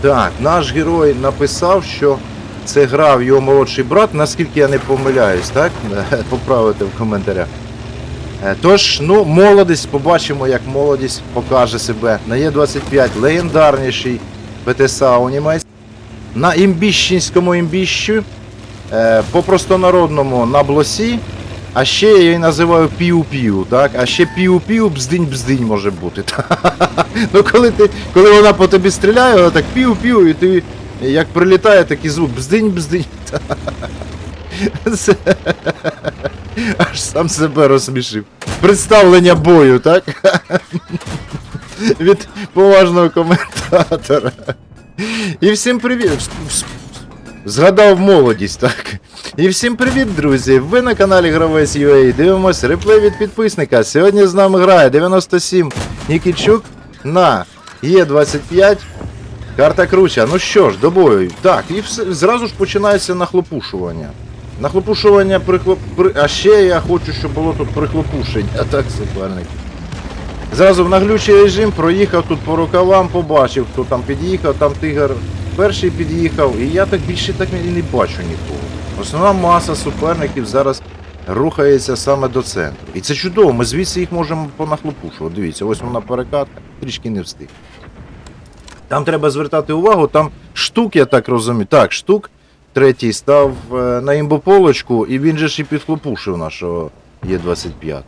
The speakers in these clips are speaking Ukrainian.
Так, наш герой написав, що це грав його молодший брат, наскільки я не помиляюсь, так? Поправити в коментарях. Е, Тож, ну, молодість, побачимо, як молодість покаже себе. На Є25 легендарніший ПТСА Унімець. На імбіщинському імбіщу, е, по простонародному на блосі, а ще я її називаю піу-піу, так? А ще піу-піу, бздинь-бздинь може бути. Ну, коли, ти, коли вона по тобі стріляє, вона так піу-піу, і ти як прилітає такий звук бздинь-бздинь. Аж сам себе розсмішив. Представлення бою, так? Від поважного коментатора. І всім привіт. Згадав молодість, так. І всім привіт, друзі! Ви на каналі Гравець UA. Дивимось реплей від підписника. Сьогодні з нами грає 97 Нікічук на Є25. Карта круча. Ну що ж, до бою. Так, і все, зразу ж починається нахлопушування. Нахлопушування прихлоп... при... А ще я хочу, щоб було тут прихлопушення. Так, суперник. Зразу в наглючий режим проїхав тут по рукавам, побачив, хто там під'їхав, там тигр перший під'їхав, і я так більше так і не бачу нікого. Основна маса суперників зараз рухається саме до центру. І це чудово, ми звідси їх можемо понахлопушувати. Дивіться, ось вона перекатка, трішки не встиг. Там треба звертати увагу, там штук, я так розумію. Так, штук третій став е, на імбополочку, і він же ж і підхлопушив нашого Є25.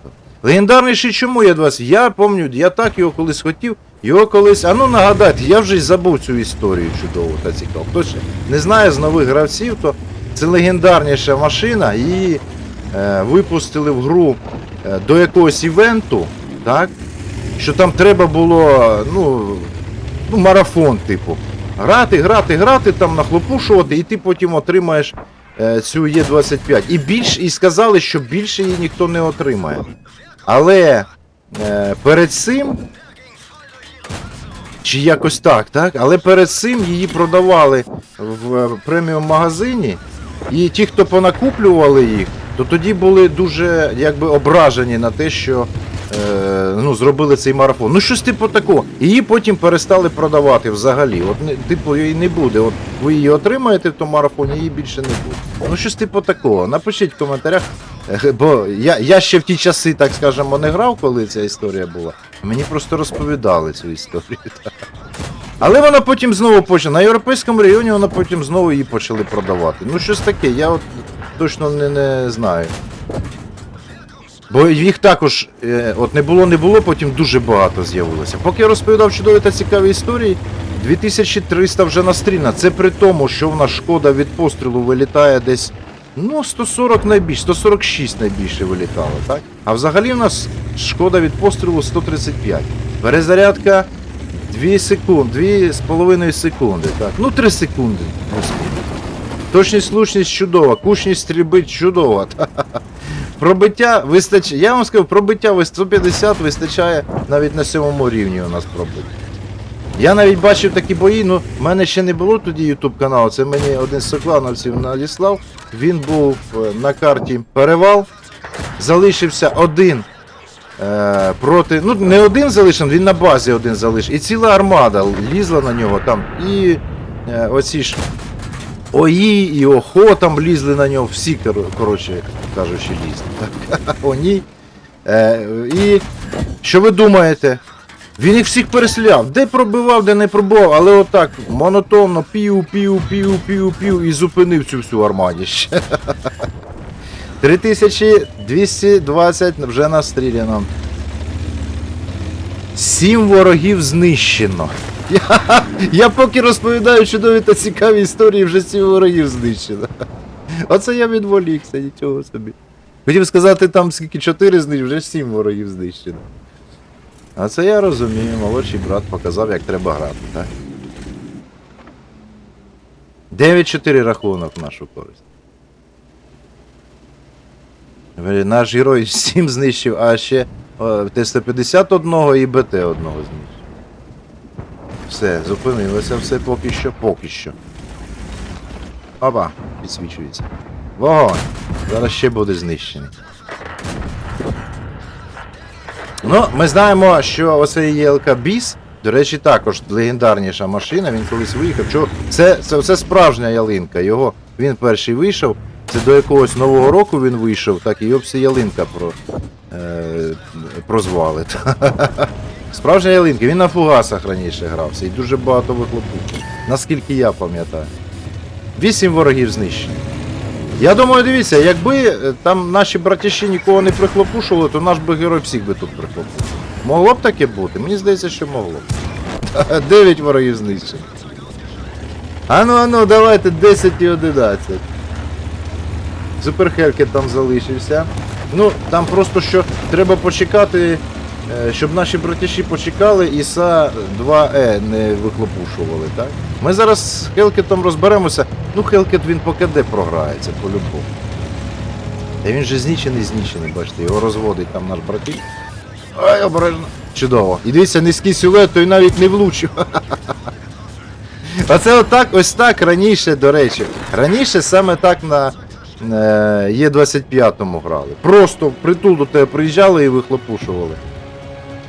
Легендарніший чому Є20? Я пам'ятаю, я так його колись хотів. Його колись, а ну нагадайте, я вже й забув цю історію чудову та цікаву. Хто ще не знає з нових гравців, то це легендарніша машина, її е, випустили в гру е, до якогось івенту, так? Що там треба було, ну, ну, марафон, типу. Грати, грати, грати, там нахлопушувати, і ти потім отримаєш е, цю Є25. І більш, і сказали, що більше її ніхто не отримає. Але е, перед цим. Чи якось так, так? Але перед цим її продавали в е, преміум магазині, і ті, хто понакуплювали їх, то тоді були дуже якби ображені на те, що е, ну, зробили цей марафон. Ну щось типу такого. Її потім перестали продавати взагалі. От типу її не буде. От ви її отримаєте в тому марафоні, її більше не буде. Ну щось типу такого. Напишіть в коментарях. Бо я, я ще в ті часи, так скажемо, не грав, коли ця історія була. Мені просто розповідали цю історію. Але вона потім знову почала. На європейському районі вона потім знову її почали продавати. Ну щось таке, я от точно не, не знаю. Бо їх також, е, от не було, не було, потім дуже багато з'явилося. Поки я розповідав чудові та цікаві історії, 2300 вже настріляно. Це при тому, що в нас шкода від пострілу вилітає десь. Ну, 140 найбільше, 146 найбільше вилітало, так? А взагалі в нас шкода від пострілу 135. Перезарядка 2 секунди, 2,5 секунди, так. Ну 3 секунди. Точність, слушність чудова, кучність стрільби чудова. Пробиття вистачає. Я вам скажу, пробиття 150 вистачає навіть на сьомому рівні у нас пробиття. Я навіть бачив такі бої, ну в мене ще не було тоді YouTube каналу, це мені один з соклановців надіслав. Він був е, на карті перевал, залишився один е, проти. Ну, не один залишив, він на базі один залишив. І ціла армада лізла на нього там. І е, оці ж ОІ і ОХО там лізли на нього, всі, коротше кажучи, лізли. Так? Оні. Е, і що ви думаєте? Він їх всіх перестріляв. Де пробивав, де не пробивав, але отак монотонно пів, пів, пів, пів, пів і зупинив цю всю армадіще. 3220 вже настріляно. Сім ворогів знищено. Я, я поки розповідаю чудові та цікаві історії, вже сім ворогів знищено. Оце я відволікся, нічого собі. Хотів сказати, там скільки 4 знищено, вже 7 ворогів знищено. А це я розумію, молодший брат показав, як треба грати, так? 9-4 рахунок в нашу користь. Наш герой 7 знищив, а ще Т-150 одного і БТ одного знищив. Все, зупинилося все поки що, поки що. Опа, підсвічується. Вогонь! Зараз ще буде знищений. Ну, ми знаємо, що оцей ЄЛК Біс До речі, також легендарніша машина, він колись виїхав. Чого? Це, це, це справжня ялинка. Його він перший вийшов. Це до якогось нового року він вийшов, так і його всі ялинка про, е, прозвали. Справжня ялинка, він на фугасах раніше грався і дуже багато вихлопухів. Наскільки я пам'ятаю. Вісім ворогів знищено. Я думаю, дивіться, якби е, там наші братіші нікого не прихлопушували, то наш би герой всіх би тут прихлопушив. Могло б таке бути? Мені здається, що могло б. 9 ворогів знищено. Ану, ану, давайте 10 і 11. Суперхельки там залишився. Ну, там просто що треба почекати, щоб наші братіші почекали і СА 2Е не вихлопушували, так? Ми зараз з Хелкетом розберемося. Ну, Хелкет він по КД програється по-любому. Та він же знічений, знічений, бачите, його розводить там наш братік. Ай, обережно. Чудово. І дивіться, низький силует, той навіть не влучив. Оце отак, ось так раніше, до речі. Раніше саме так на е, Є25 грали. Просто впритул до тебе приїжджали і вихлопушували.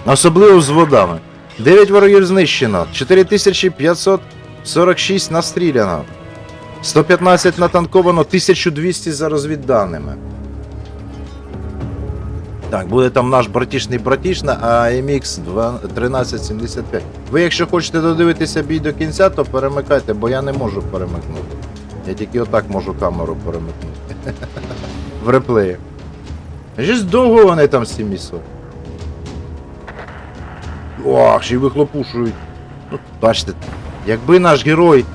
Особливо з водами. 9 ворогів знищено, 4546 настріляно, 115 натанковано, 1200 за розвідданими. Так, буде там наш братішний братіш на AMX 1375. Ви, якщо хочете додивитися бій до кінця, то перемикайте, бо я не можу перемикнути. Я тільки отак можу камеру перемикнути. В реплеї. Щось довго вони там всі місо. Ох, ще й вихлопушують. Бачите, якби наш герой.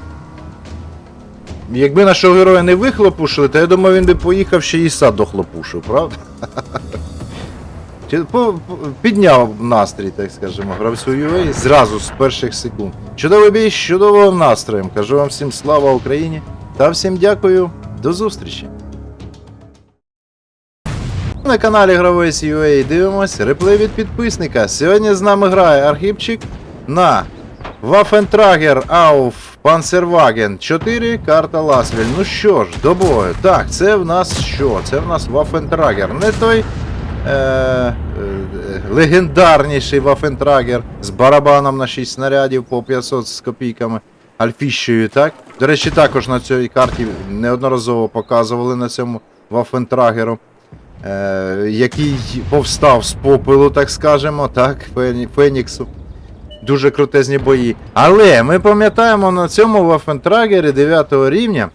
Якби нашого героя не вихлопушили, то я думаю, він би поїхав ще і сад дохлопушив, правда? Підняв настрій, так скажемо, гравцю UA зразу з перших секунд. Чудовий бій з чудовим настроєм. Кажу вам всім слава Україні та всім дякую. До зустрічі. На каналі Гравець UA дивимось реплей від підписника. Сьогодні з нами грає Архіпчик на Waffentrager auf Panzerwagen 4, карта Ласвель. Ну що ж, до бою. Так, це в нас що? Це в нас Waffentrager. Не той е, е, легендарніший Waffentrager з барабаном на 6 снарядів по 500 з копійками. Альфіщею, так? До речі, також на цій карті неодноразово показували на цьому Waffentragerу який повстав з попелу, так скажемо, так, Фені- Феніксу. Дуже крутезні бої. Але ми пам'ятаємо на цьому Вафентрагері 9 рівня.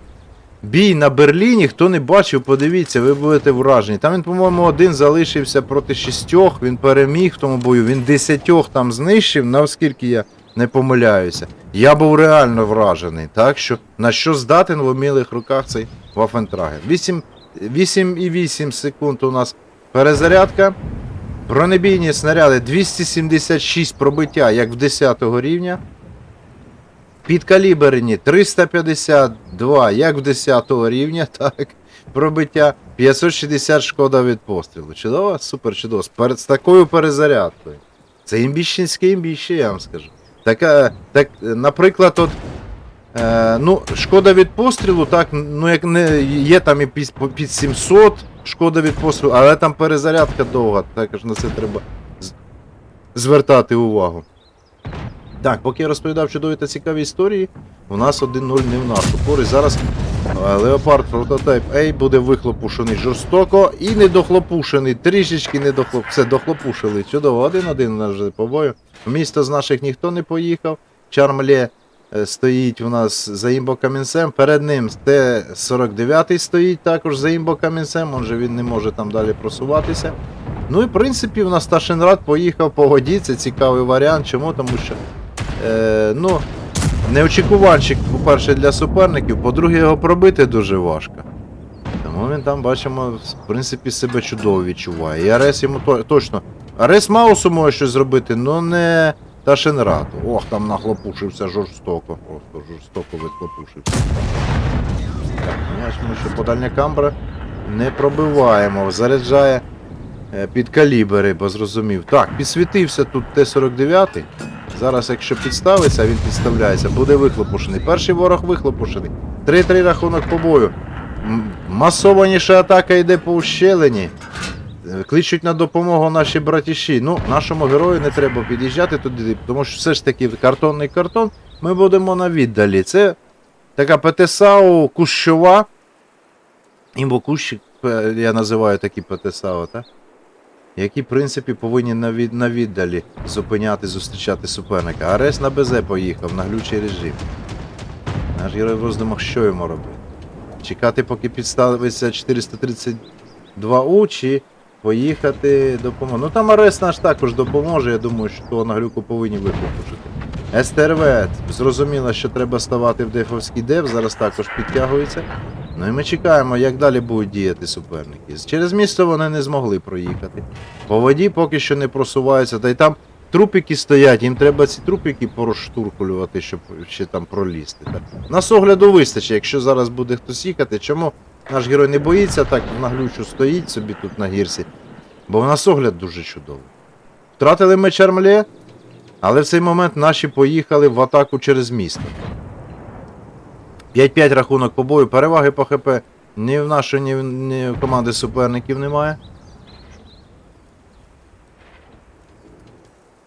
Бій на Берліні, хто не бачив, подивіться, ви будете вражені. Там він, по-моєму, один залишився проти шістьох, він переміг в тому бою, він десятьох там знищив, наскільки я не помиляюся. Я був реально вражений. Так що на що здатен в умілих руках цей Вафентрагер. 8 8,8 секунд у нас перезарядка. Бронебійні снаряди 276 пробиття, як в 10 рівня. Підкаліберні 352, як в 10 рівня, так. Пробиття 560 шкода від пострілу. Чудово? Супер чудово. З, такою перезарядкою. Це імбіщенське імбіще, я вам скажу. Так, е, наприклад, от Е, ну, шкода від пострілу, так, ну як не є там і під, під 700 шкода від пострілу, але там перезарядка довга, також на це треба звертати увагу. Так, поки я розповідав чудові та цікаві історії, у нас 1-0 не в нашу користь. Зараз Леопард прототип A буде вихлопушений жорстоко і недохлопушений, трішечки недохлоп... Все, дохлопушили. Чудово, один-один у нас вже по бою. В місто з наших ніхто не поїхав. Чармлє стоїть у нас за імбо-камінцем. Перед ним Т-49 стоїть також за імбо-камінцем, он же він не може там далі просуватися. Ну і в принципі у нас Ташенрад поїхав по воді, це цікавий варіант. Чому? Тому що е, ну, неочікуванчик, по-перше, для суперників, по-друге, його пробити дуже важко. Тому він там, бачимо, в принципі, себе чудово відчуває. І Арес йому то, точно. Арес Маусу може щось зробити, але не Ташенрату. Ох, там нахлопушився жорстоко. Просто жорстоко відхлопушився. Так, ми що подальня камбра не пробиваємо. Заряджає е, під калібри, бо зрозумів. Так, підсвітився тут Т-49. Зараз, якщо підставиться, він підставляється, буде вихлопушений. Перший ворог вихлопушений. 3-3 рахунок по бою. Масованіша атака йде по ущелині. Кличуть на допомогу наші братіші. Ну, нашому герою не треба під'їжджати туди, тому що все ж таки картонний картон. Ми будемо на віддалі. Це така ПТСАУ кущова. Імбо кущик, е, я називаю такі ПТСАУ, так? Які, в принципі, повинні на, від, на віддалі зупиняти, зустрічати суперника. Арес на БЗ поїхав, на глючий режим. Наш герой в роздумах, що йому робити? Чекати, поки підставиться 432У, чи поїхати допомогти. Ну там Арес наш також допоможе, я думаю, що на глюку повинні випушити. СТРВ, зрозуміло, що треба ставати в дефовський дев, зараз також підтягується. Ну і ми чекаємо, як далі будуть діяти суперники. Через місто вони не змогли проїхати. По воді поки що не просуваються, та й там трупики стоять, їм треба ці трупики пороштуркулювати, щоб ще там пролізти. Так. Нас огляду вистачить, якщо зараз буде хтось їхати, чому наш герой не боїться так на глючу стоїть собі тут на гірсі, бо в нас огляд дуже чудовий. Втратили ми Чармле, але в цей момент наші поїхали в атаку через місто. 5-5 рахунок по бою, переваги по ХП ні в нашої, ні в команди суперників немає.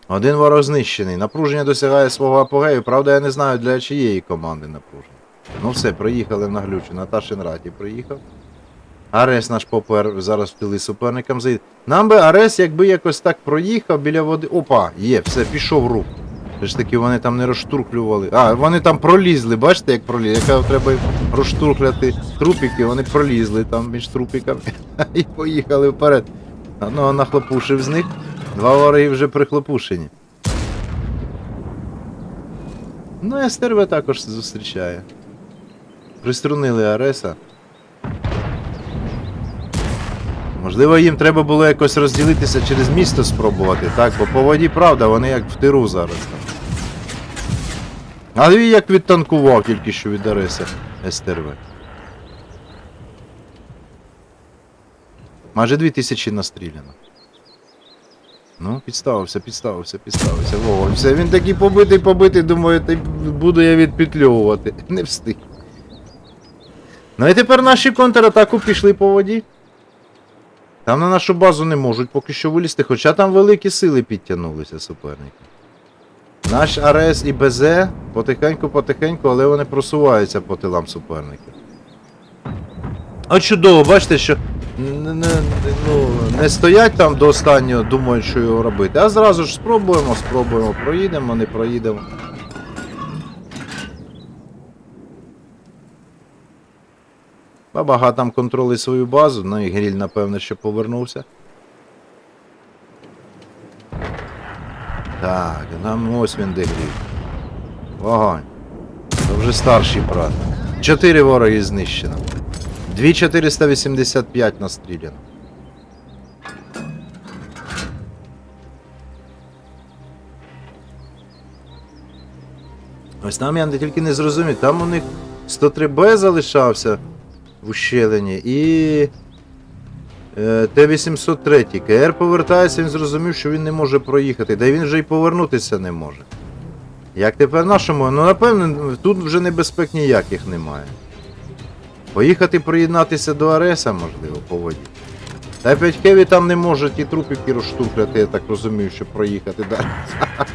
Один ворог знищений. Напруження досягає свого апогею. Правда, я не знаю для чиєї команди напруження. Ну все, приїхали на глючу. Наташин Раті приїхав. Арес наш попер зараз в тили суперникам заїде. Нам би Арес, якби якось так проїхав біля води. Опа, є, все, пішов в рух. Все ж таки вони там не розштурхлювали. А, вони там пролізли, бачите, як пролізли. Яка треба розштурхляти трупики, вони пролізли там між трупиками і поїхали вперед. Ну, нахлопушив з них. Два вороги вже прихлопушені. Ну, СТРВ також зустрічає. Приструнили Ареса. Можливо, їм треба було якось розділитися через місто спробувати, так? Бо по воді, правда, вони як в тиру зараз там. Але він як відтанкував тільки що від Ареса СТРВ. Майже 2000 настріляно. Ну, підставився, підставився, підставився. Вова, все, він такий побитий, побитий, думаю, буду я відпетльовувати. Не встиг. Ну і тепер наші контратаку пішли по воді. Там на нашу базу не можуть поки що вилізти, хоча там великі сили підтягнулися суперники. Наш АРС і БЗ потихеньку-потихеньку, але вони просуваються по тилам суперників. От чудово, бачите, що не, не, ну, не стоять там до останнього, думають, що його робити, а зразу ж спробуємо, спробуємо, проїдемо, не проїдемо. Бабага там контролить свою базу, ну і Гріль, напевно, що повернувся. Так, нам ось він де Гріль. Вогонь. Це вже старший брат. Чотири вороги знищено. 2485 настріляно. Ось там я тільки не зрозумів, там у них 103Б залишався в ущелині і е, Т-803. КР повертається, він зрозумів, що він не може проїхати, да він вже й повернутися не може. Як тепер нашому? Ну напевно, тут вже небезпек ніяких немає. Поїхати приєднатися до Ареса, можливо, по воді. Та 5 Хеві там не може ті трупики розштукляти, я так розумію, щоб проїхати далі.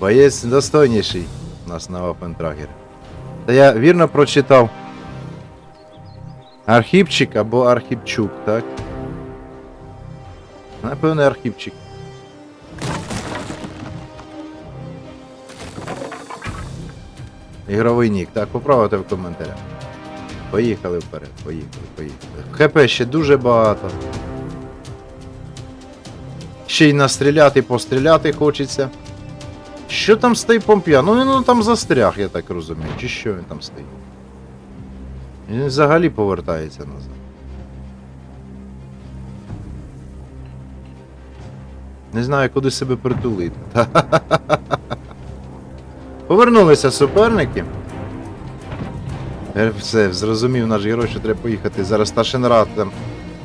Боєць достойніший у нас на Вапентрагері. Та я вірно прочитав. Архіпчик або Архіпчук, так? Напевно, Архіпчик. Ігровий нік. Так, поправити в коментарях. Поїхали вперед, поїхали, поїхали. ХП ще дуже багато. Ще й настріляти, постріляти хочеться. Що там з тайпом п'я? Ну він ну, там застряг, я так розумію. Чи що він там стоїть? Він взагалі повертається назад. Не знаю, куди себе притулити. Повернулися суперники. Е, Все, зрозумів наш герой, що треба поїхати. Зараз Ташенрад там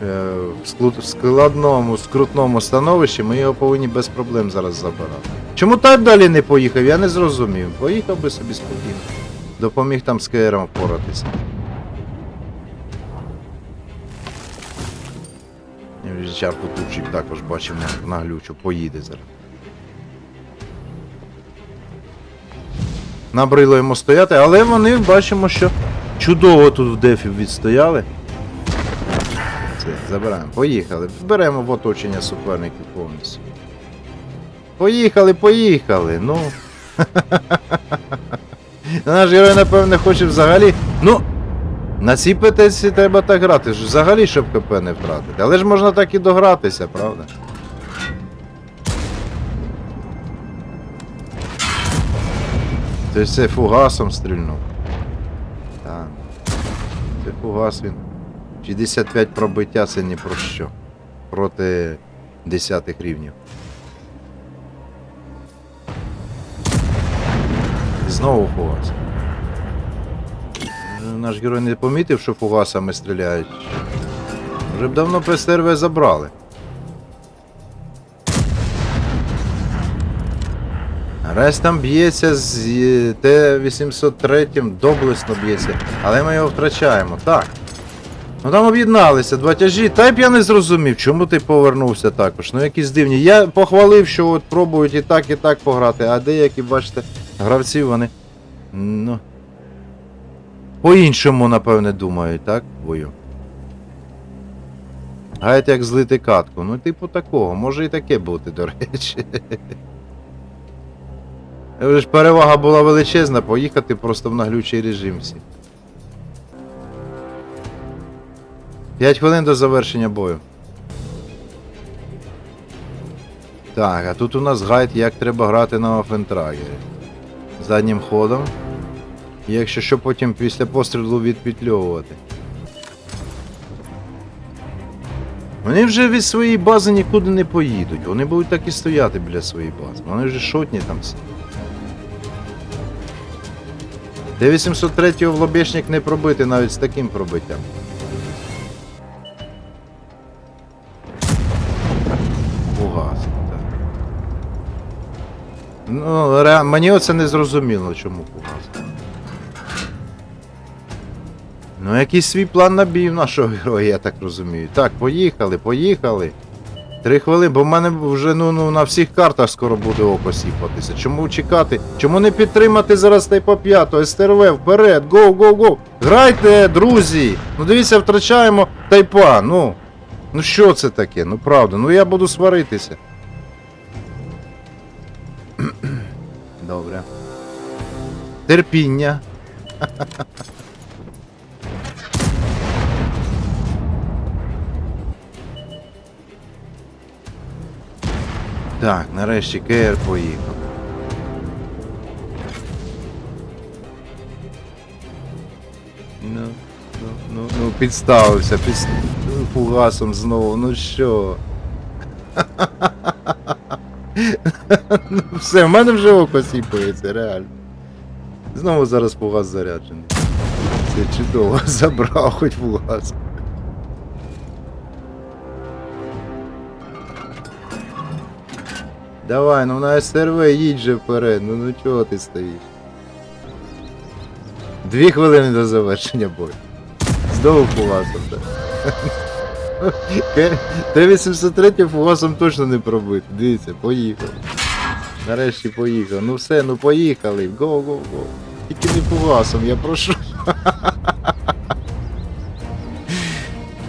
е, в складному, скрутному становищі, ми його повинні без проблем зараз забирати. Чому так далі не поїхав, я не зрозумів. Поїхав би собі спокійно. Допоміг там з КРом впоратися. вже чарпотучий також бачимо на глючу, поїде зараз. Набрило йому стояти, але вони бачимо, що чудово тут в дефі відстояли. Це, забираємо. Поїхали. Беремо в оточення суперників повністю. Поїхали, поїхали. Ну. Наш герой, напевне, хоче взагалі. Ну. На цій ПТСі треба так грати, взагалі, щоб КП не втратити. Але ж можна так і догратися, правда? Тобто це фугасом стрільнув. Так. Це фугас він. 65 пробиття це ні про що. Проти десятих рівнів. Знову фугас. Наш герой не помітив, що фугасами стріляють. Вже б давно ПСРВ забрали. Рес там б'ється з е, Т-803, доблесно б'ється, але ми його втрачаємо. Так. Ну там об'єдналися два тяжі. Та б я не зрозумів, чому ти повернувся також. Ну якісь дивні. Я похвалив, що от пробують і так, і так пограти, а деякі, бачите, гравці вони. Ну. По-іншому, напевне, думають, так? Бою. Гайт як злити катку. Ну, типу такого. Може і таке бути, до речі. Вже ж перевага була величезна, поїхати просто в наглючий режим всі. 5 хвилин до завершення бою. Так, а тут у нас гайд, як треба грати на офентрагері. Заднім ходом. І якщо що потім після пострілу відпетльовувати. Вони вже від своєї бази нікуди не поїдуть. Вони будуть так і стояти біля своєї бази. Вони вже шотні там всі. Т-803 в лобешник не пробити навіть з таким пробиттям. Фугас, так. Ну, ре... мені оце не зрозуміло, чому фугас. Ну, якийсь свій план набій в нашого героя, я так розумію. Так, поїхали, поїхали. Три хвилини, бо в мене вже ну, ну, на всіх картах скоро буде око сіпатися. Чому чекати? Чому не підтримати зараз тайпа 5, СТРВ, вперед, гоу, гоу, гоу. Грайте, друзі! Ну дивіться, втрачаємо тайпа, ну. Ну що це таке? Ну правда, ну я буду сваритися. Добре. Терпіння. Так, нарешті КР поїхав. Ну, ну, ну, ну, підставився, під фугасом знову, ну що? ну все, в мене вже око сіпається, реально. Знову зараз фугас заряджений. Це чудово, забрав хоч фугас. Давай, ну на СРВ їдь же вперед, ну ну чого ти стоїш? Дві хвилини до завершення бою. Знову фугасом, так. Т-803 фугасом точно не пробити. Дивіться, поїхав. Нарешті поїхав. Ну все, ну поїхали. Го, го, го. Тільки не фугасом, я прошу.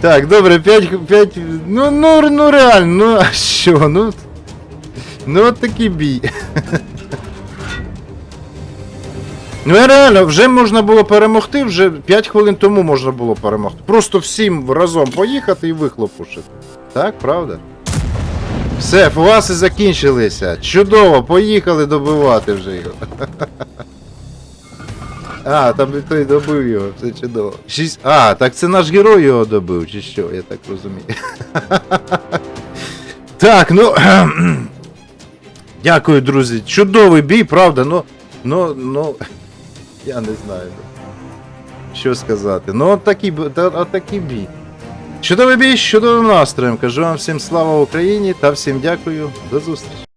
Так, добре, 5, 5, ну, ну, ну реально, ну а що, ну. Ну от такий бій. Ну реально, вже можна було перемогти, вже 5 хвилин тому можна було перемогти. Просто всім разом поїхати і вихлопушити. Так, правда? Все, фугаси закінчилися. Чудово, поїхали добивати вже його. А, там і той добив його, все чудово. Шість... А, так це наш герой його добив, чи що, я так розумію. Так, ну. Дякую, друзі. Чудовий бій, правда, ну. Ну, ну. Я не знаю. Що сказати. Ну, от такий, от такий бій. Чудовий бій з чудовим настроєм. Кажу вам всім слава Україні та всім дякую. До зустрічі.